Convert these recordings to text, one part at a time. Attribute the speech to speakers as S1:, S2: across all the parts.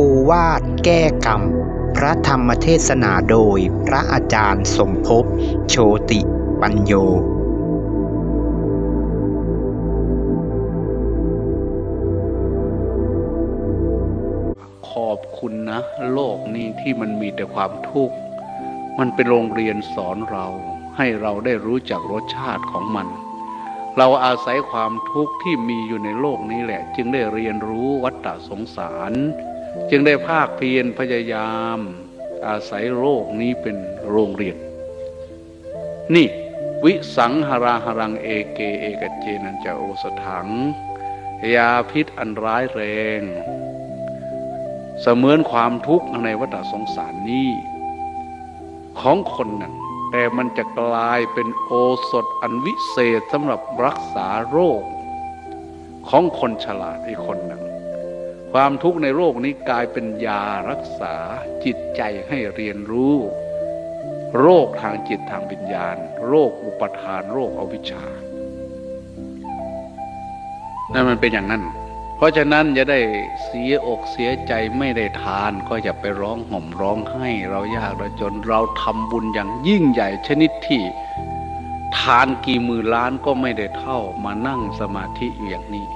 S1: โอวาทแก้กรรม พระธรรมเทศนาโดยพระอาจารย์สมภพโชติปัญโย
S2: ขอบคุณนะ โลกนี้ที่มันมีแต่ความทุกข์ มันเป็นโรงเรียนสอนเรา ให้เราได้รู้จักรสชาติของมัน เราอาศัยความทุกข์ที่มีอยู่ในโลกนี้แหละ จึงได้เรียนรู้วัฏฏะสงสาร จึงได้ภาคเพียรพยายาม อาศัยโลกนี้เป็นโรงเรียน นี่ วิสังหราหรังเอเกเอกเจนันจะโอสถัง ยาพิษอันร้ายแรง เสมือนความทุกข์ในวัฏสงสารนี้ ของคนหนึ่งแต่มันจะกลายเป็นโอสถอันวิเศษสำหรับรักษาโรค ของคนฉลาดอีกคนหนึ่ง ความทุกข์ในโรคนี้กลายเป็นยารักษาจิตใจให้เรียนรู้ โรคทางจิตทางวิญญาณ โรคอุปทานโรคอวิชชานั่นมันเป็นอย่างนั้น เพราะฉะนั้นจะได้เสียอกเสียใจไม่ได้ทาน ก็อย่าไปร้องห่มร้องไห้เรายากเราจนเราทำบุญอย่างยิ่งใหญ่ชนิดที่ทานกี่หมื่นล้านก็ไม่ได้เท่ามานั่งสมาธิอยู่อย่างนี้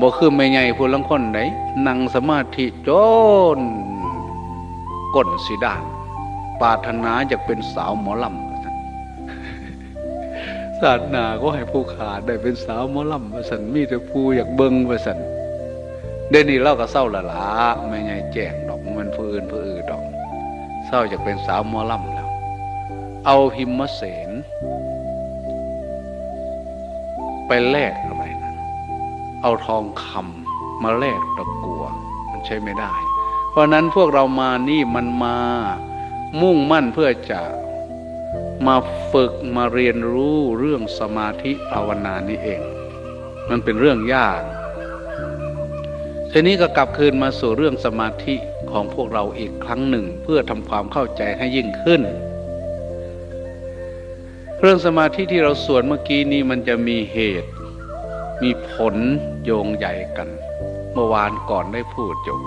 S2: บอกคือไม่ใหญ่ผู้ลังคนไหนนั่งสมาธิจนก้นสีดานปารถนาจะเป็นสาวหมอลำศาสนาก็ให้ผู้ขาดได้เป็นสาวหมอลำว่าสันมีแต่ผู้อยากเบิ้งว่าสันเดี๋ยวนี้เราก็เศร้าละละไม่ไงแจ้งดอกมันผู้อื่นผู้อื่นดอก เศร้าจะเป็นสาวหมอลำแล้ว เอาหิมเสนไปแลกอะไรนะ เอาทองคำมาแลกตะกัว มันใช้ไม่ได้ เพราะนั้นพวกเรามานี่มันมามุ่งมั่นเพื่อจะมาฝึกมาเรียนรู้เรื่องสมาธิภาวนานี่เอง มันเป็นเรื่องยากทีนี้ก็กลับคืนมาสู่เรื่องสมาธิของพวกเราอีกครั้งหนึ่ง เพื่อทำความเข้าใจให้ยิ่งขึ้น เรื่องสมาธิที่เราสวนเมื่อกี้นี้มันจะมีเหตุ มีผลโยงใหญ่กัน เมื่อวานก่อนได้พูดอยู่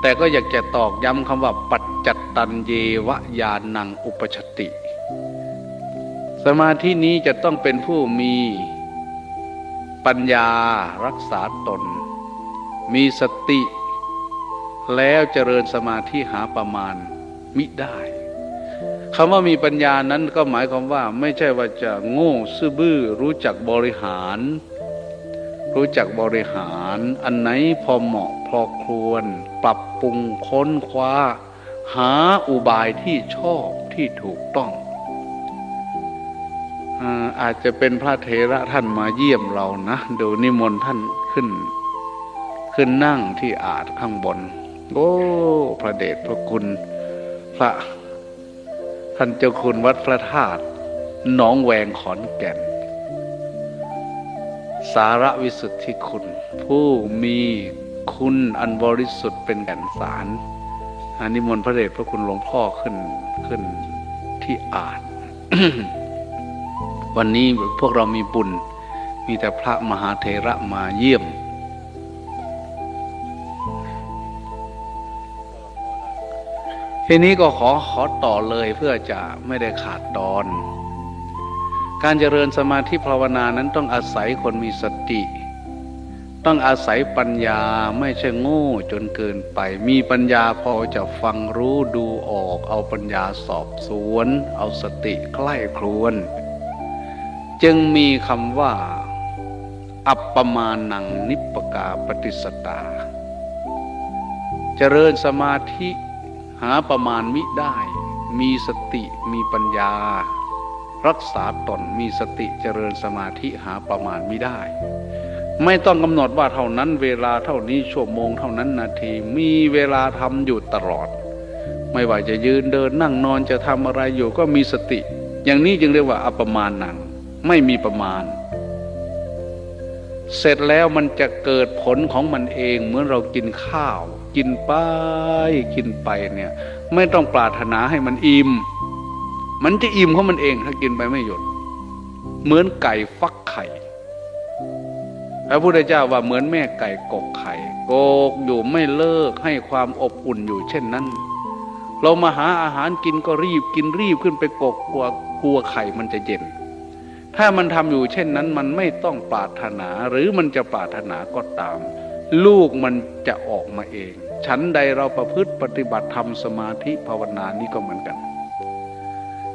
S2: แต่ก็อยากจะตอกย้ำคำว่า ปัจจัตตันเยวะยานังอุปชติ สมาธินี้จะต้องเป็นผู้มีปัญญารักษาตน มีสติ แล้วเจริญสมาธิหาประมาณมิได้คำว่ามีปัญญานั้นก็หมายความว่าไม่ใช่ว่าจะโง่ซื่อบื้อรู้จักบริหาร รู้จักบริหาร อันไหนพอเหมาะพอควร ปรับปรุงค้นคว้า หาอุบายที่ชอบที่ถูกต้องอาจจะเป็นพระเถระท่านมาเยี่ยมเรานะดูนิมนต์ท่านขึ้น ขึ้นนั่งที่อาจข้างบน โอ้พระเดชพระคุณ พระท่านเจ้าคุณวัดพระธาตุหนองแวงขอนแก่น สารวิสุทธิคุณ ผู้มีคุณอันบริสุทธิ์เป็นแก่นสารอานิมนพระเดชพระคุณหลวงพ่อขึ้นขึ้นที่อ่าจวันนี้พวกเรามีบุญ มีแต่พระมหาเถระมาเยี่ยม ทีนี้ก็ขอขอต่อเลยเพื่อจะไม่ได้ขาดตอน การเจริญสมาธิภาวนานั้นต้องอาศัยคนมีสติ ต้องอาศัยปัญญาไม่ใช่โง่จนเกินไป มีปัญญาพอจะฟังรู้ดูออก เอาปัญญาสอบสวน เอาสติใกล้ครวน จึงมีคำว่า อัปปมานังนิปกาปฏิสตา เจริญสมาธิหาประมาณมิได้ มีสติมีปัญญา รักษาตนมีสติเจริญสมาธิหาประมาณไมิได้ ไม่ต้องกำหนดว่าเท่านั้นเวลาเท่านี้ชั่วโมงเท่านั้นนาทีมีเวลาทำอยู่ตลอด ไม่ว่าจะยืนเดินนั่งนอนจะทำอะไรอยู่ก็มีสติ อย่างนี้จึงเรียกว่าอัปประมาณหนัง ไม่มีประมาณ เสร็จแล้วมันจะเกิดผลของมันเองเหมือนเรากินข้าว กินไปกินไปเนี่ยไม่ต้องปรารถนาให้มันอิ่ม มันจะอิ่มของมันเองถ้ากินไปไม่หยุด เหมือนไก่ฟักไข่ พระพุทธเจ้าว่าเหมือนแม่ไก่กกไข่โกกอยู่ไม่เลิกให้ความอบอุ่นอยู่เช่นนั้น เรามาหาอาหารกินก็รีบกินรีบขึ้นไปกกกลัวกลัวไข่มันจะเย็น ถ้ามันทำอยู่เช่นนั้นมันไม่ต้องปรารถนาหรือมันจะปรารถนาก็ตาม ลูกมันจะออกมาเองฉันใดเราประพฤติปฏิบัติธรรมสมาธิภาวนานี้ก็เหมือนกัน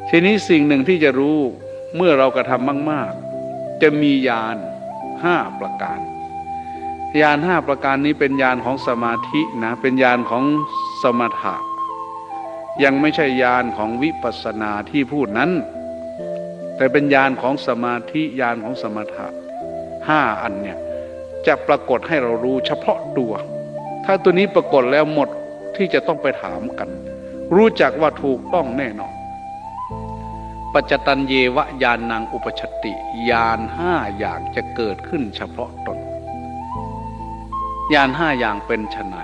S2: ทีนี้สิ่งหนึ่งที่จะรู้เมื่อเรากระทำมาก ๆ จะมียานห้าประการ ยานห้าประการนี้เป็นยานของสมาธินะเป็นยานของสมถะยังไม่ใช่ยานของวิปัสสนาที่พูดนั้น แต่เป็นยานของสมาธิยานของสมถะห้าอันเนี่ยจะปรากฏให้เรารู้เฉพาะตัว ถ้าตัวนี้ปรากฏแล้วหมดที่จะต้องไปถามกัน รู้จักว่าถูกต้องแน่นอน ปัจจตันเยวะยานนางอุปชติยานห้าอย่างจะเกิดขึ้นเฉพาะตนยานห้าอย่างเป็นไฉน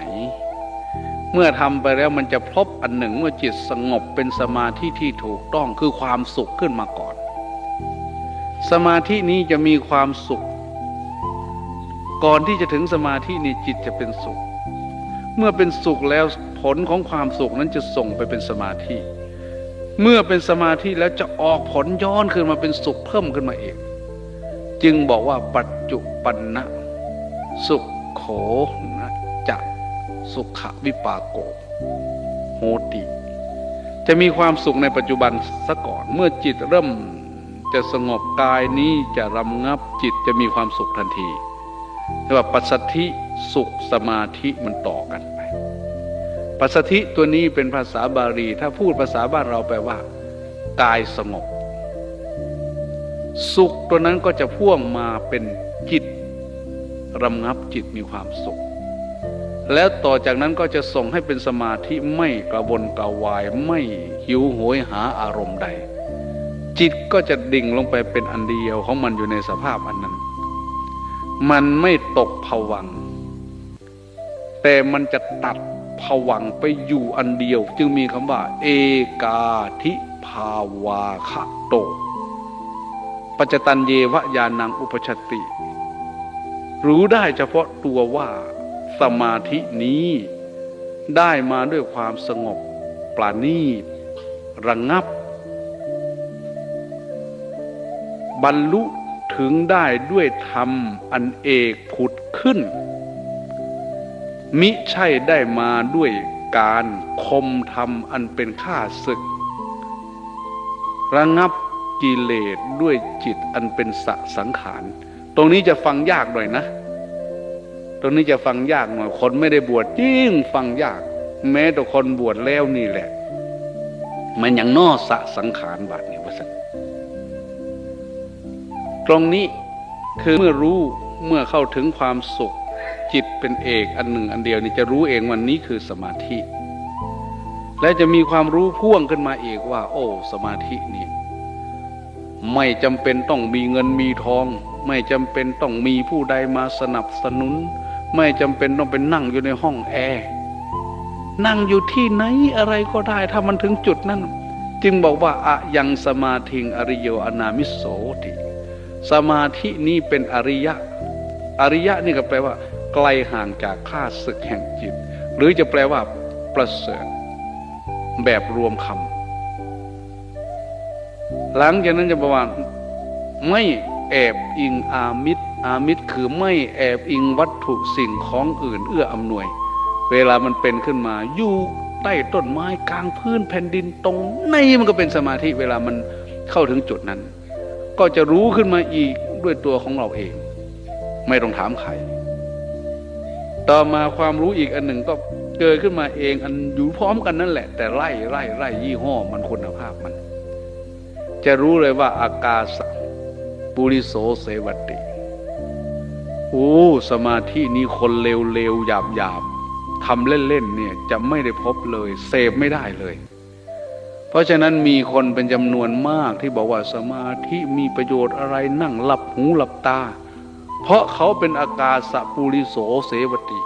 S2: เมื่อทำไปแล้วมันจะพบอันหนึ่งเมื่อจิตสงบเป็นสมาธิที่ถูกต้องคือความสุขขึ้นมาก่อน สมาธินี้จะมีความสุข ก่อนที่จะถึงสมาธินี้จิตจะเป็นสุข เมื่อเป็นสุขแล้วผลของความสุขนั้นจะส่งไปเป็นสมาธิ เมื่อเป็นสมาธิแล้วจะออกผลย้อนขึ้นมาเป็นสุขเพิ่มขึ้นมาเองจึงบอกว่าปัจจุปันนะ สุขโขนะจะสุขวิปากโกโหติ จะมีความสุขในปัจจุบันซะก่อน เมื่อจิตเริ่มจะสงบกายนี้จะรำงับจิตจะมีความสุขทันทีเรียกว่าปัสสธิสุขสมาธิมันต่อกัน ปัสสัทธิตัวนี้เป็นภาษาบาลี ถ้าพูดภาษาบ้านเราแปลว่า กายสงบ สุขตัวนั้นก็จะพ่วงมาเป็นจิตรำงับจิตมีความสุข แล้วต่อจากนั้นก็จะส่งให้เป็นสมาธิไม่กระวนกระวายไม่หิวโหยหาอารมณ์ใด จิตก็จะดิ่งลงไปเป็นอันเดียวของมันอยู่ในสภาพอันนั้น มันไม่ตกผวัง แต่มันจะตัด ผวังไปอยู่อันเดียว จึงมีคำว่า เอกาธิภาวาคะโต ปัจจตันเยวะยานังอุปชตติรู้ได้เฉพาะตัวว่าสมาธินี้ได้มาด้วยความสงบปราณีตระงงับ บรรลุถึงได้ด้วยธรรมอันเอกผุดขึ้น มิใช่ได้มาด้วยการคมธรรมอันเป็นข้าศึก ระงับกิเลสด้วยจิตอันเป็นสสังขาร ตรงนี้จะฟังยากหน่อยนะ ตรงนี้จะฟังยากหน่อย คนไม่ได้บวชยิ่งฟังยาก แม้แต่คนบวชแล้วนี่แหละ มันยังนอสะสังขารบาดนี่ว่าสันตรงนี้คือเมื่อรู้เมื่อเข้าถึงความสุข จิตเป็นเอกอันหนึ่งอันเดียวนี่จะรู้เองวันนี้คือสมาธิ และจะมีความรู้พ่วงขึ้นมาอีกว่า โอ้ สมาธินี่ไม่จำเป็นต้องมีเงินมีทอง ไม่จำเป็นต้องมีผู้ใดมาสนับสนุน ไม่จำเป็นต้องเป็นนั่งอยู่ในห้องแอร์นั่งอยู่ที่ไหนอะไรก็ได้ถ้ามันถึงจุดนั้น จึงบอกว่าอะยังสมาธิงอริโยอนามิโสติ สมาธินี้เป็นอริยะ อริยะนี่ก็แปลว่า ไกลห่างจากข้าศึกแห่งจิต หรือจะแปลว่า ประเสริฐแบบรวมคำหลังจากนั้นจะบอกว่าไม่แอบอิงอามิตรอามิตรคือไม่แอบอิงวัตถุสิ่งของอื่น เอื้ออำนวย เวลามันเป็นขึ้นมาอยู่ใต้ต้นไม้กลางพื้นแผ่นดินตรงในมันก็เป็นสมาธิเวลามันเข้าถึงจุดนั้น ก็จะรู้ขึ้นมาอีกด้วยตัวของเราเอง ไม่ต้องถามใคร ต่อมาความรู้อีกอันหนึ่งก็เกิดขึ้นมาเองอันอยู่พร้อมกันนั่นแหละ แต่ไล่ไล่ไล่ยี่ห้อมันคุณภาพมัน จะรู้เลยว่าอากาศปุริโสเสวัติโอ้สมาธินี้คนเลวเลวหยาบหยาบทำเล่นๆเนี่ยจะไม่ได้พบเลยเสพไม่ได้เลย เพราะฉะนั้นมีคนเป็นจำนวนมากที่บอกว่าสมาธิมีประโยชน์อะไรนั่งหลับหูหลับตา เพราะเขาเป็นอากาศปุริโสเสวติ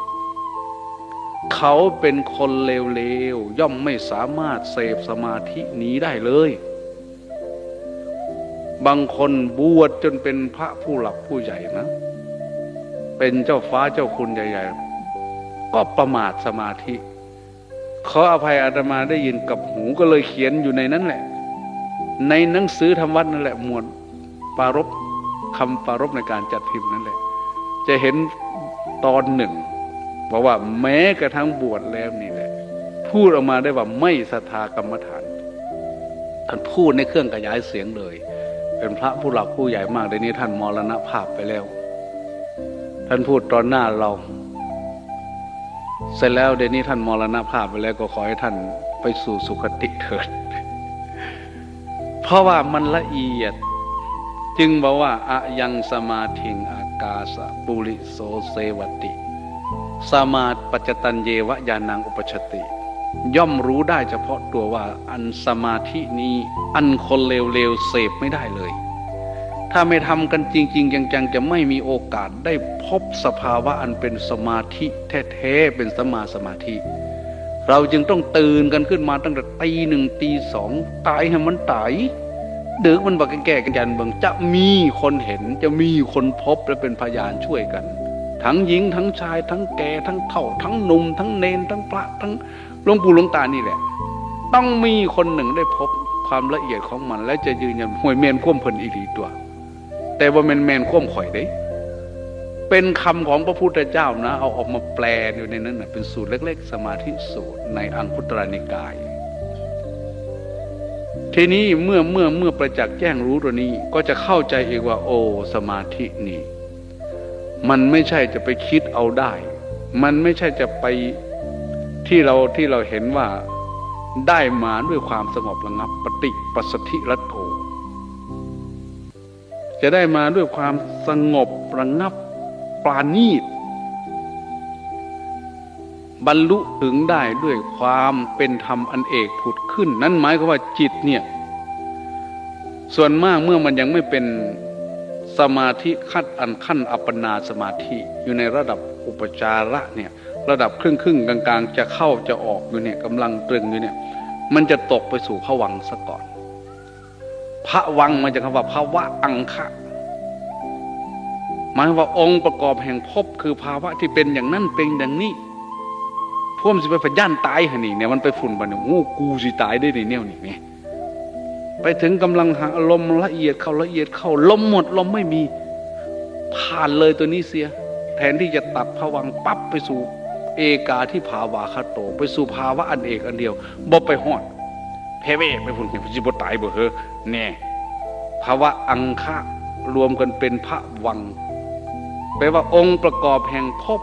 S2: เขาเป็นคนเลวๆ ย่อมไม่สามารถเสพสมาธินี้ได้เลย บางคนบวชจนเป็นพระผู้หลักผู้ใหญ่นะ เป็นเจ้าฟ้าเจ้าคุณใหญ่ๆ ก็ประมาทสมาธิขออภัยอาตมาได้ยินกับหูก็เลยเขียนอยู่ในนั้นแหละ ในหนังสือธรรมวัดนั่นแหละหมวดปารบ คำปารบในการจัดพิมพ์นั่นแหละ จะเห็นตอนหนึ่งบอกว่าแม้กระทั่งบวชแล้วนี่แหละ พูดออกมาได้ว่าไม่ศรัทธากรรมฐานท่านพูดในเครื่องขยายเสียงเลย เป็นพระผู้หลักผู้ใหญ่มากเดี๋ยวนี้ท่านมรณภาพไปแล้ว ท่านพูดตอนหน้าเรา เสร็จแล้วเดี๋ยวนี้ท่านมรณภาพไปแล้วก็ขอให้ท่านไปสู่สุคติเถิด เพราะว่ามันละเอียด จึงบอกว่าอะยังสมาธิงอากาสะปุริโสเสวติ สมาปัจจตันเยวะยานังอุปชติ ย่อมรู้ได้เฉพาะตัวว่าอันสมาธินี้อันคนเลวๆเสพไม่ได้เลย ถ้าไม่ทำกันจริง ๆ จังๆ จะไม่มีโอกาสได้พบสภาวะอันเป็นสมาธิแท้ๆเป็นสมาสมาธิเราจึงต้องตื่นกันขึ้นมาตั้งแต่ตีหนึ่งตีสองตายให้มันตาย ดือกมันบอกแก่กันยันเบิงจะมีคนเห็นจะมีคนพบและเป็นพยานช่วยกัน ทั้งหญิงทั้งชาย ทั้งแก่ทั้งเฒ่า ทั้งหนุ่มทั้งเนนทั้งพระทั้งหลวงปู่หลวงตานี่แหละ ต้องมีคนหนึ่งได้พบความละเอียดของมัน และจะยืนยันห่วยเมนคว่มเพลินอีกทีตัว แต่ว่าแมนแมนคว่มข่อยได้เป็นคำของพระพุทธเจ้านะ เอาออกมาแปลอยู่ในนั้นนะเป็นสูตรเล็ก ๆ สมาธิสูตรในอังคุตรนิกาย ทีนี้เมื่อเมื่อเมื่อประจักษ์แจ้งรู้ตัวนี้ ก็จะเข้าใจเองว่า โอสมาธินี่ มันไม่ใช่จะไปคิดเอาได้ มันไม่ใช่จะไปที่เราที่เราเห็นว่าได้มาด้วยความสงบระงับปฏิปสสธิรัตโธจะได้มาด้วยความสงบระงับปราณีต บรรลุถึงได้ด้วยความเป็นธรรมอันเอกผุดขึ้น นั่นหมายความว่าจิตเนี่ย ส่วนมากเมื่อมันยังไม่เป็นสมาธิขั้นอันขั้นอัปปนาสมาธิอยู่ในระดับอุปจาระเนี่ยระดับครึ่งครึ่งกลางกลางจะเข้าจะออกอยู่เนี่ยกำลังตรึงอยู่เนี่ย มันจะตกไปสู่ผวังซะก่อนพระวังมันจะคำว่าภาวะอังคะหมายว่าองค์ประกอบแห่งภพคือภาวะที่เป็นอย่างนั้นเป็นอย่างนี้ พวกมันจะไปฝันย่านตายหนี่เนี่ยมันไปฝุ่นบันเนี่ยโอ้กูสิตายได้ในเนี่ยนี่ไงไปถึงกำลังหาลมละเอียดเข้าละเอียดเข้าลมหมดลมไม่มี ผ่านเลยตัวนี้เสีย แทนที่จะตัดผวังปั๊บไปสู่เอกาที่ภาวาคาโต ไปสู่ภาวะอันเอกอันเดียวบ่ไปหอดแพ้เวไปฝุ่นเนี่ยจิบตายบ่เฮอแน่ภาวะอังคะรวมกันเป็นพระวังแปลว่าองค์ประกอบแห่งภพ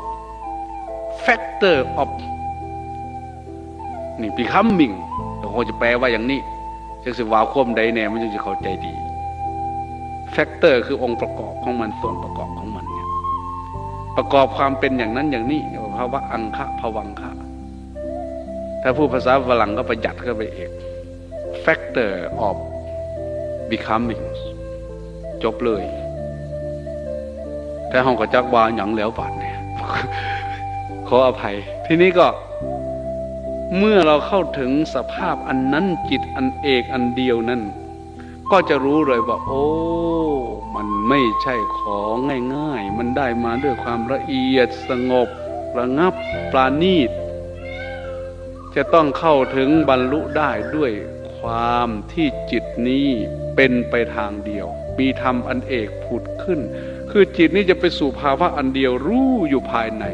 S2: factor of นี่ becoming เราคงจะแปลว่าอย่างนี้จะสิวาควมใดแน่มันจึงจะเข้าใจดี factor คือองค์ประกอบของมันส่วนประกอบของมันเนี่ยประกอบความเป็นอย่างนั้นอย่างนี้ภาวะอังคะภวังคะถ้าพูดภาษาฝรั่งก็ประหยัดเข้าไปเอง factor of becoming จบเลย แต่ห้องกระจักวาหยังแล้วบาดเนี่ย ขออภัย ทีนี้ก็ เมื่อเราเข้าถึงสภาพอันนั้นจิตอันเอกอันเดียวนั้น ก็จะรู้เลยว่า โอ้ มันไม่ใช่ของง่ายๆ มันได้มาด้วยความละเอียดสงบระงับปราณีต จะต้องเข้าถึงบรรลุได้ด้วยความที่จิตนี้เป็นไปทางเดียว มีธรรมอันเอกผุดขึ้น คือจิตนี้จะไปสู่ภาวะอันเดียวรู้อยู่ภายใน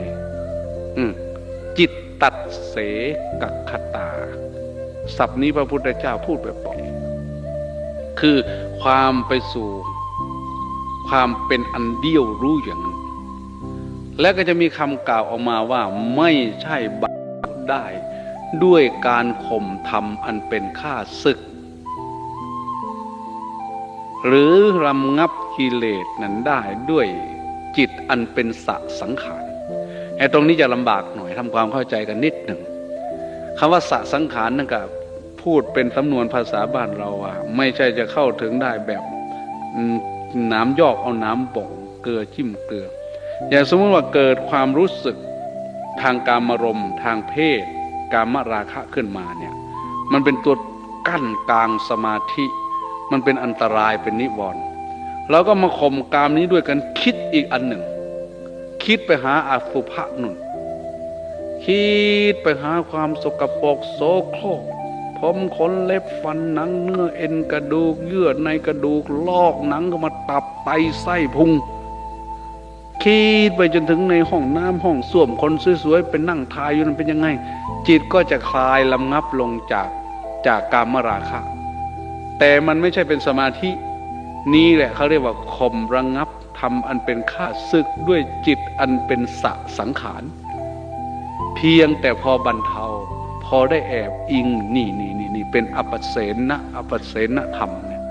S2: อืจิต เสกักขตาศัพท์นี้พระพุทธเจ้าพูดแบบบอกคือความไปสู่ความเป็นอันเดียวรู้อย่างนั้น และก็จะมีคำกล่าวออกมาว่าไม่ใช่บัตได้ด้วยการข่มทำอันเป็นข้าศึก หรือรำงับกิเลสนั้นได้ด้วยจิตอันเป็นสะสังขาร อ้ตรงนี้จะลำบากหน่อยทำความเข้าใจกันนิดหนึ่งคำว่าสะสังขารนั่นก็พูดเป็นสำนวนภาษาบ้านเราว่าไม่ใช่จะเข้าถึงได้แบบน้ำยอกเอาน้ำบ่งเกลือจิ้มเกลือ อย่างสมมติว่าเกิดความรู้สึกทางการมารมทางเพศ การมราคะขึ้นมาเนี่ยมันเป็นตัวกั้นกลางสมาธิ มันเป็นอันตรายเป็นนิวรณ์แล้วก็มาข่มกามนี้ด้วยกันคิดอีกอันหนึ่ง คิดไปหาอสุภะนุ่น คิดไปหาความสกปรกโสโครกผมขนเล็บฟันหนังเนื้อเอ็นกระดูก เยื่อในกระดูกลอกหนังก็มาตับไตไส้พุง คิดไปจนถึงในห้องน้ำห้องส้วมคนสวยๆเป็นนั่งทายอยู่นั้นเป็นยังไง จิตก็จะคลายลำงับลงจากจากกามราคะ แต่มันไม่ใช่เป็นสมาธิ นี่แหละเขาเรียกว่าข่มระงับ ทำอันเป็นข้าศึกด้วยจิตอันเป็นสะสังขาร เพียงแต่พอบรรเทา พอได้แอบอิงนี่นี่นี่นี่เป็นอปเสนะอปเสนธรรมเนี่ย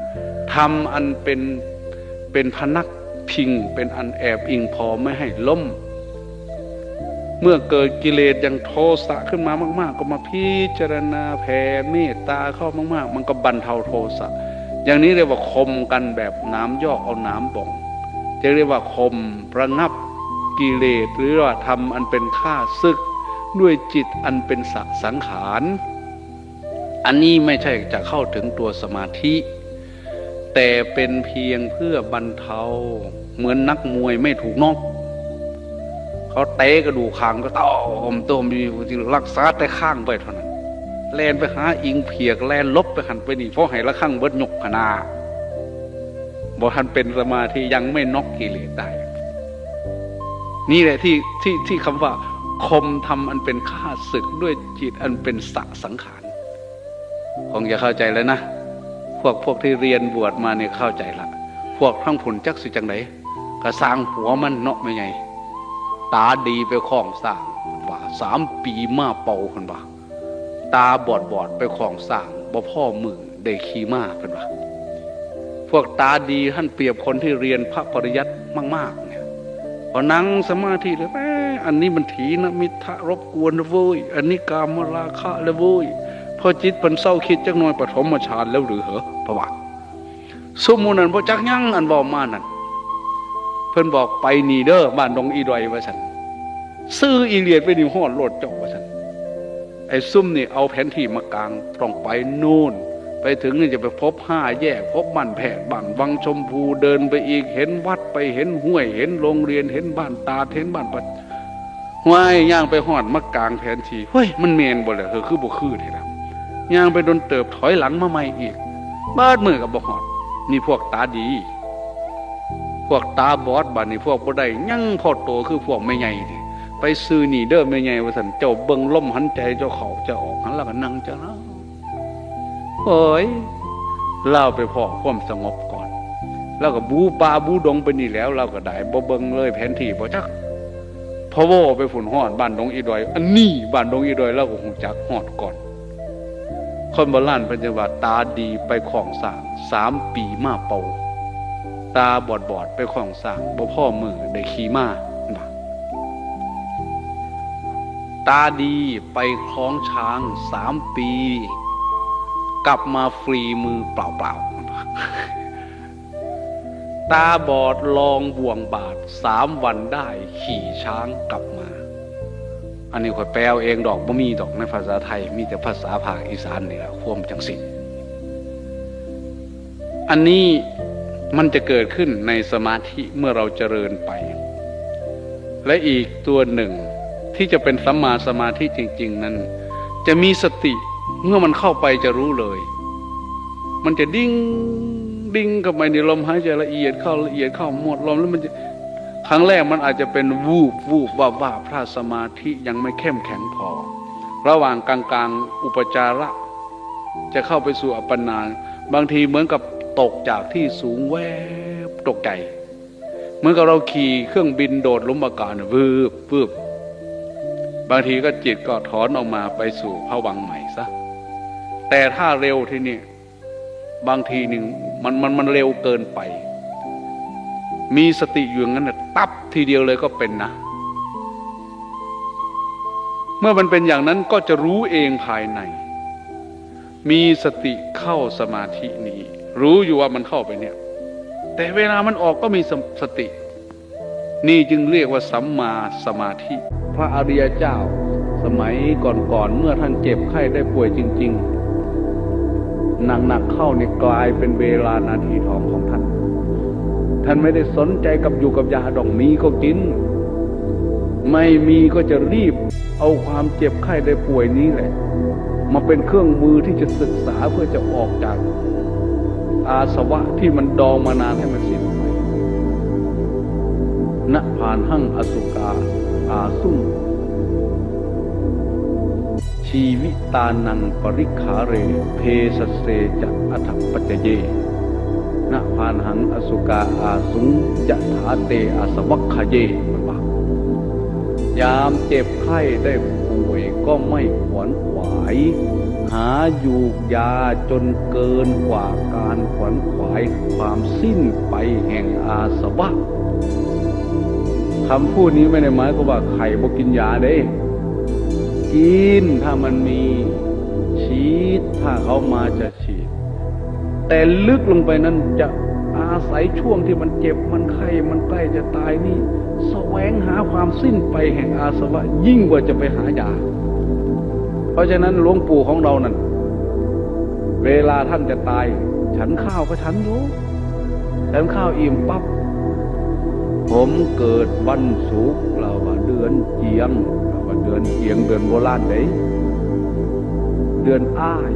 S2: ธรรมอันเป็นเป็นพนักพิงเป็นอันแอบอิงพอไม่ให้ล้ม เมื่อเกิดกิเลสอย่างโทสะขึ้นมามาก ๆ ก็มาพิจารณาแผ่เมตตาเข้ามาก ๆ มันก็บรรเทาโทสะอย่างนี้เรียกว่าคมกันแบบน้ำย่อเอาน้ำบ่ง จะเรียกว่าคมระงับกิเลสหรือว่าทำอันเป็นข้าศึก ด้วยจิตอันเป็นสสังขาร อันนี้ไม่ใช่จะเข้าถึงตัวสมาธิ แต่เป็นเพียงเพื่อบรรเทา เหมือนนักมวยไม่ถูกนอกเขาเตะกระดูกคางก็ต้อมต้มมีรักษาแต่ข้างไปเท่านั้นแลนไปหาอิงเพียกแลนลบไปหันไปนี่เพราะให้ละข้างเบิดหยกพนา บ่ทันเป็นสมาธิยังไม่นอกกิเลสได้นี่แหละที่ที่ที่คำว่า คมทำอันเป็นข้าศึกด้วยจิตอันเป็นสะสังขารคงจะเข้าใจแล้วนะ พวกพวกที่เรียนบวชมาเนี่ยเข้าใจละพวกทั้งผุนจักสิจังไหนก็สร้างหัวมันเนาะไม่ไง ตาดีไปคล้องสร้างว่าสามปีมาเป่าคนว่าตาบอดบอดไปคล้องสร้างบ่พ่อมือได้ขี่มาเป็นว่า พวกตาดีท่านเปรียบคนที่เรียนพระปริยัติมากๆเนี่ยพอนั่งสมาธิเลยแหมอันนี้มันถีนมิทะรบกวนนะเว้ยอันนี้กามราคะเลยเว้ยพอจิตมันเศร้าคิดจักหน่อยปฐมฌานแล้วหรือเหรอพระว่าสมมูนันพอจักยั่งอันบอกมานั่นเพิ่นบอกไปนีเดอร์บ้านดงอีดอยว่าสันซื้ออีเลียดไปนิวหอดโลดเจาะว่าสันไอ้ซุ่มนี่เอาแผนที่มากลางตรงไปนู่น ไปถึงนี่จะไปพบห้าแยก พบบ้านแพทย์บ้านวังชมพูเดินไปอีกเห็นวัดไปเห็นห้วย เห็นโรงเรียนเห็นบ้านตาเห็นบ้านปัดห้วยย่างไปหอดมากลางแผนทีเฮ้ยมันเมนบ่เลยคือคือบ่คือทีละย่างไปโดนเติบถอยหลังมาใหม่อีกบ้านมือกับบ่หอดนี่พวกตาดี พวกตาบอดบ้านนี่พวกบ่ได้ยังพอโตคือพวกไม่ใหญ่ไปซื้อนี่เด้อไม่ใหญ่ว่าสันเจ้าเบิ่งล่มหันใจเจ้าเขาจะออกหันแล้วก็นั่งจะนะ โอ้ยเล่าไปพอความสงบก่อน แล้วก็บูปลาบูดงไปนี่แล้ว เราก็ได้บ่เบิงเลยแผนที่บ่จักพอว่าไปฝุ่นหอดบ้านดงอีดอย อันนี้บ้านดงอีดอยเราก็คงจักหอดก่อน คนโบราณเป็นจังหวัดตาดีไปของสามสามปีมาเป่าตาบอดบอดไปของสางบ่พ่อมือได้ขี่ม้าตาดีไปคล้องช้างสามปี กลับมาฟรีมือเปล่าๆว่าตาบอดลองบ่วงบาทสามวันได้ขี่ช้างกลับมา อันนี้ข่อยแปลเองดอกบ่มีดอกในภาษาไทย มีแต่ภาษาภาคอีสานนี่แหละควมจังสิอันนี้มันจะเกิดขึ้นในสมาธิเมื่อเราเจริญไป และอีกตัวหนึ่งที่จะเป็นสัมมาสมาธิจริง ๆ นั้น จะมีสติ เมื่อมันเข้าไปจะรู้เลย มันจะดิ้งดิ้งกับไปในลมหายใจละเอียดเข้าละเอียดเข้าหมดลมแล้วมันจะครั้งแรกมันอาจจะเป็นวูบวูบว่าว่าพระสมาธิยังไม่เข้มแข็งพอ ระหว่างกลางๆอุปจาระ จะเข้าไปสู่อัปปนา บางทีเหมือนกับตกจากที่สูงแวบตกใจเหมือนกับเราขี่เครื่องบินโดดลมอากาศวืบวืบบางทีก็จิตก็ถอนออกมาไปสู่ภวังใหม่ซะ แต่ถ้าเร็วที่นี่บางทีหนึ่งมันมันมันเร็วเกินไป มีสติอยู่งั้นนะตับทีเดียวเลยก็เป็นนะ เมื่อมันเป็นอย่างนั้นก็จะรู้เองภายใน มีสติเข้าสมาธินี้ รู้อยู่ว่ามันเข้าไปเนี่ย แต่เวลามันออกก็มีสสติ นี่จึงเรียกว่าสัมมาสมาธิ พระอริยเจ้า สมัยก่อนๆเมื่อท่านเจ็บไข้ได้ป่วยจริง ๆ หนักๆเข้าเนี่ยกลายเป็นเวลานาทีทองของท่าน ท่านไม่ได้สนใจกับอยู่กับยาดองมีก็กิน ไม่มีก็จะรีบเอาความเจ็บไข้ได้ป่วยนี้แหละ มาเป็นเครื่องมือที่จะศึกษาเพื่อจะออกจากอาสวะที่มันดองมานานให้มันสิ้นไปณผ่านหั่งอสุกาอาสุ่ม ชีวิตานังปริขาเร เพสเสจะอัฐปัจจเยณพานหังอสุกาอาสุงจะถาเตอาสวัคคเยมันว่ายามเจ็บไข้ได้ป่วยก็ไม่ขวนขวาย หาอยู่ยาจนเกินกว่าการขวนขวายความสิ้นไปแห่งอาสวะคำพูดนี้ไม่ได้หมายความว่าไข่บ่กินยาเด้ กินถ้ามันมีฉีดถ้าเขามาจะฉีด แต่ลึกลงไปนั้นจะอาศัยช่วงที่มันเจ็บมันไข้มันใกล้จะตายนี่แสวงหาความสิ้นไปแห่งอาสวะยิ่งกว่าจะไปหายา เพราะฉะนั้นหลวงปู่ของเรานั่นเวลาท่านจะตาย ฉันข้าวก็ฉันอยู่ฉันข้าวอิ่มปั๊บผมเกิดวันศุกร์เราว่าเดือนเจียง เดือนเจียงเดือนโบราณไหนเดือนอ้าย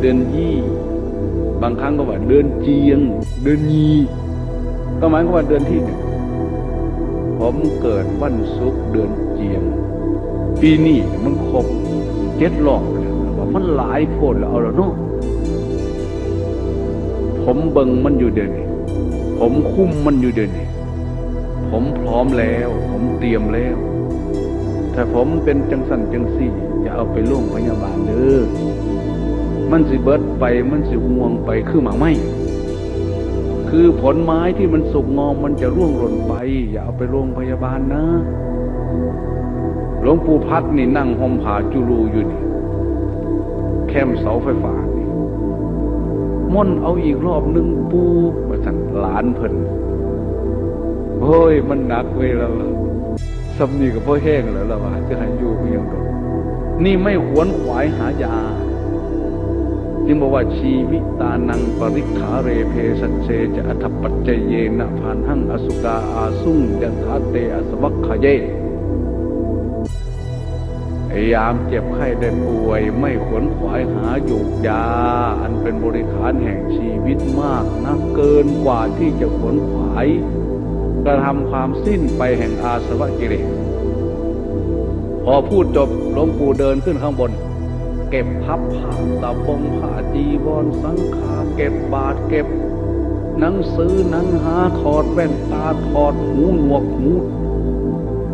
S2: เดือนยี่ บางครั้งก็ว่าเดือนเจียง เดือนยีก็หมายความว่าเดือนที่หนึ่งผมเกิดวันศุกร์เดือนเจียง ปีนี้มันครบเจ็ดรอบแล้วว่ามันหลายโพดแล้วเอาล้วเนาะผมเบิ่งมันอยู่เดือนนี้ผมคุ้มมันอยู่เดือนนี้ผมพร้อมแล้ว ผมเตรียมแล้ว ถ้าผมเป็นจังสันจังสี่อย่าเอาไปโรงพยาบาลเด้อมันสิเบิดไปมันสิห่วงไปคือหมาไม่คือผลไม้ที่มันสุกงอมมันจะร่วงหล่นไป อย่าเอาไปโรงพยาบาลนะ หลวงปู่พัดนี่นั่งห่มผาจุลูอยู่นี่ แคมเสาไฟฟ้านี่ม่อนเอาอีกรอบหนึ่งปูมาสั่งหลานเพิ่นโอ้ยมันหนักเว้ยแล้ว สำนีกับพ่อแห้งแล้วละว่าจะให้อยู่เพียงดอกนี่ไม่ขวนขวายหายาจึงบอกว่าชีวิตานังปริขาเรเพสัจเชจะอัฐปัจเจเยนะผ่านหั่งอสุกาอาสุ่งยัถาเตอสวัคขเยพยายามเจ็บไข้ได้ป่วย ไม่ขวนขวายหาอยู่ยา อันเป็นบริขารแห่งชีวิตมากนักเกินกว่าที่จะขวนขวาย กระทำความสิ้นไปแห่งอาสวะกิเลสพอพูดจบหลวงปู่เดินขึ้นข้างบน เก็บพับผ้าตะบงผ้าจีวรสังฆาเก็บบาทเก็บ หนังสือหนังหาถอดแว่นตาถอดหูหนวกหู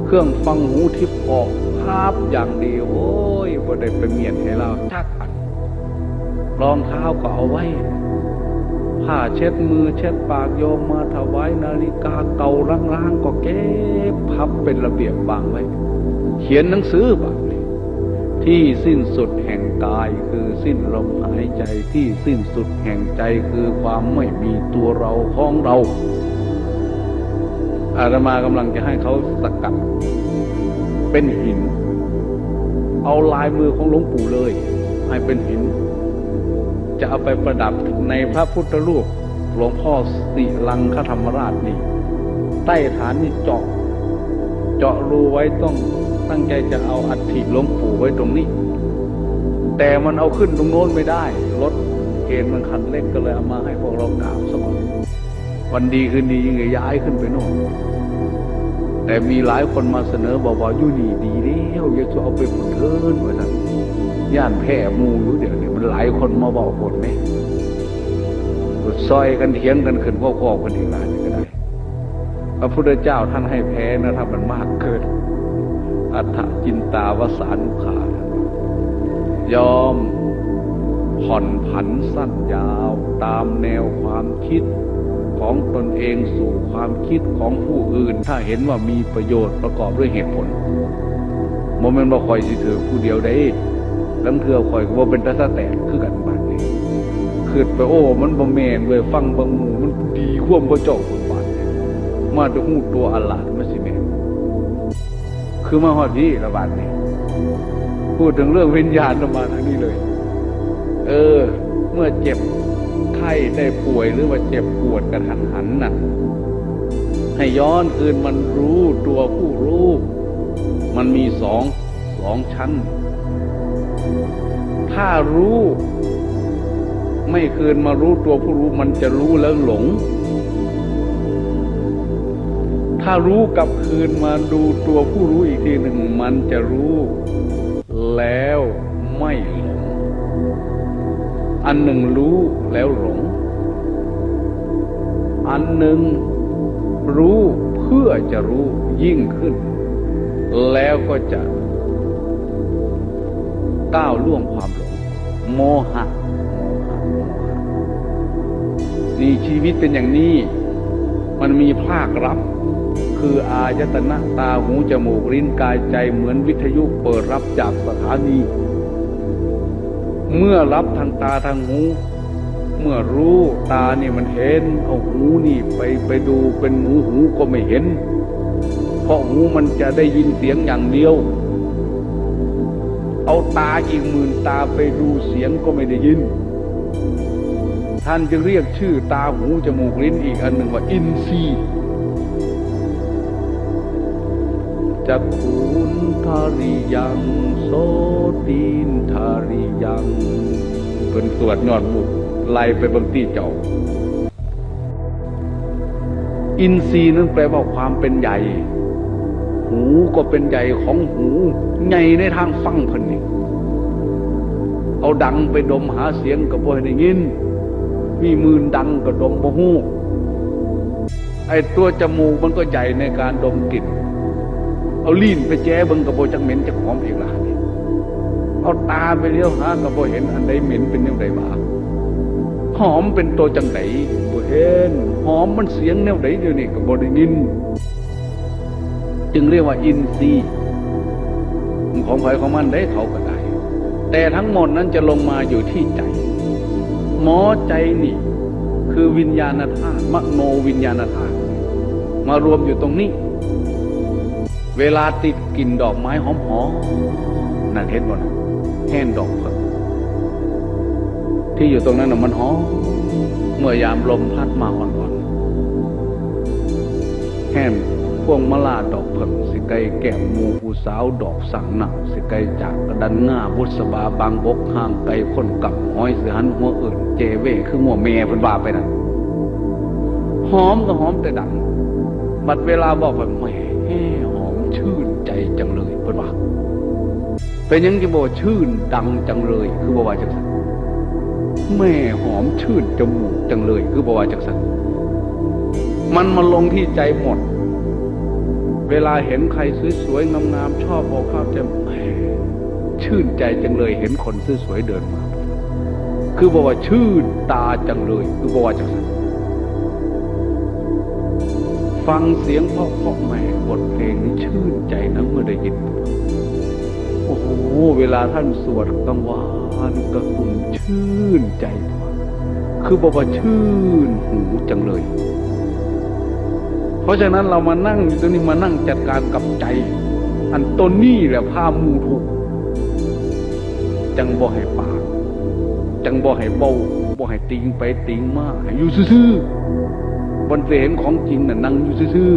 S2: เครื่องฟังหูทิพย์ออกภาพอย่างดีโอ้ยบ่ได้ไปเมียนให้เราจักอันรองเท้าก็เอาไว้ ผ้าเช็ดมือเช็ดปากโยมมาถวายนาฬิกาเก่าล้างๆก็เก็บพับเป็นระเบียบบางไว้ เขียนหนังสือบางนี่ที่สิ้นสุดแห่งกายคือสิ้นลมหายใจที่สิ้นสุดแห่งใจคือความไม่มีตัวเราของเรา อาตมากำลังจะให้เขาสกัดเป็นหิน เอาลายมือของหลวงปู่เลย ให้เป็นหิน จะเอาไปประดับในพระพุทธรูปหลวงพ่อสิลังคธรรมราชนี่ ใต้ฐานนี่เจาะ เจาะรูไว้ต้องตั้งใจจะเอาอัฐิหลวงปู่ไว้ตรงนี้ แต่มันเอาขึ้นตรงโน้นไม่ได้ รถเกณฑ์มันคันเล็กก็เลยเอามาให้พวกเรากราบสักวันวันดีคืนดียังไงย้ายขึ้นไปโน่นแต่มีหลายคนมาเสนอบอกว่าอยู่นี่ดีแล้วอย่าจะเอาไปผลเทินว่าท่านย่านแพร่หมูอยู่เดี๋ยว หลายคนมาบอกผลไหมซอยกันเถียงกันขึ้นข้อข้อกันอีกหลายก็ได้ พระพุทธเจ้าท่านให้แพ้นะถ้ามันมากเกิน อัฏฐจินตาวสานุขา ยอมผ่อนผันสั้นยาวตามแนวความคิดของตนเองสู่ความคิดของผู้อื่น ถ้าเห็นว่ามีประโยชน์ประกอบด้วยเหตุผลโมเมนต์ว่าคอยสิถือผู้เดียวได้ ลำเทือคอยว่าเป็นตาสแตกคือกันบาดนี้คือไปโอ้ มันบ่แมนเว้ยฟังบางมู่มันดีควมบ่เจ้าคนบาดนี้มาจะหูตัวอลาดมันสิแมนคือมาฮอดที่ระบาดนี้พูดถึงเรื่องวิญญาณประมาณนี้เลย เออ เมื่อเจ็บไข้ได้ป่วยหรือว่าเจ็บปวดกระทันหันน่ะ ให้ย้อนคืนมันรู้ตัวผู้รู้ มันมีสองสองชั้น ถ้ารู้ ไม่คืนมารู้ตัวผู้รู้มันจะรู้แล้วหลง ถ้ารู้กลับคืนมาดูตัวผู้รู้อีกทีหนึ่งมันจะรู้ แล้วไม่หลง อันหนึ่งรู้แล้วหลง อันหนึ่งรู้เพื่อจะรู้ยิ่งขึ้น แล้วก็จะ ก้าวล่วงความหลง โมหะโมหะโมหะนี่ชีวิตเป็นอย่างนี้ มันมีภาครับ คืออายตนะตาหูจมูกลิ้นกายใจเหมือนวิทยุเปิดรับจากสถานี เมื่อรับทางตาทางหูเมื่อรู้ตาเนี่ยมันเห็น เอาหูนี่ไปไปดูเป็นหูหูก็ไม่เห็น เพราะหูมันจะได้ยินเสียงอย่างเดียว เอาตาอีกหมื่นตาไปดูเสียงก็ไม่ได้ยิน ท่านจึงเรียกชื่อตาหูจมูกลิ้นอีกอันหนึ่งว่าอินทรีย์จักขุนทาริยังโสตินทาริยังเป็นสวดยอดบุกไล่ไปบางที่เจ้า อินทรีย์นั้นแปลว่าความเป็นใหญ่ หูก็เป็นใหญ่ของหูใหญ่ในทางฟังเพิ่นนี่เอาดังไปดมหาเสียงกับบ่ให้ได้ยิน มีมืนดังก็ดมบ่ฮู้ไอ้ตัวจมูกมันก็ใหญ่ในการดมกลิ่น เอาลิ้นไปแจ้เบิ่งกับโบจักเหม็นจักหอมเองล่ะนี่เอาตาไปเลี้ยวหากับโบเห็นอันใดเหม็นเป็นแนวใดบ้าหอมเป็นตัวจังไดบ่เห็นหอมมันเสียงแนวใดเดี๋ยวนี้ก็บ่ได้ยิน จึงเรียกว่าอินทรีย์ของใครของมันได้เขาก็ได้ แต่ทั้งหมดนั้นจะลงมาอยู่ที่ใจ หมอใจนี่ คือวิญญาณธาตุมโนวิญญาณธาตุมารวมอยู่ตรงนี้ เวลาติดกลิ่นดอกไม้หอมๆนั่นเห็นหมดนะแห้นดอกเพิ่งที่อยู่ตรงนั้นน่ะมันหอมเมื่อยามลมพัดมาอ่อนๆแห้ม พวงมะลาดอกเพิ่งสิไกแก้มมูผู้สาวดอกสังหนักสิไกจากกระดันง่าบุษบาบางบกห่างไกลคนกับห้อยเสือหันหัวอื่นเจเวคือหัวเมย์เป็นบาไปนั่นหอมก็หอมแต่ดังบัดเวลาบอกแบบแหมหอมชื่นใจจังเลยเพิ่นว่าเป็นยังที่บอกชื่นดังจังเลย คือบอกว่าจังสันแม่หอมชื่นจมูกจังเลย คือบอกว่าจังสันมันมาลงที่ใจหมด เวลาเห็นใครสวยๆงามๆชอบบอกภาพจะแหมชื่นใจจังเลยเห็นคนสวยๆเดินมา คือบอกว่าชื่นตาจังเลย คือบอกว่าจังสันฟังเสียงเพราะเพราะแหม่บทเพลงนี้ชื่นใจนะเมื่อได้ยินโอ้โหเวลาท่านสวดกลางวานกระหุ่นชื่นใจ คือบอกว่าชื่นหูจังเลย เพราะฉะนั้นเรามานั่งอยู่ตรงนี้มานั่งจัดการกับใจ อันต้นนี่แหละพามูทุกจังบ่ให้ปากจังบ่ให้เบาบ่ให้ติงไปติงมาให้อยู่ซื่อๆบนเสียงของจริงน่ะนั่งอยู่ซื่อ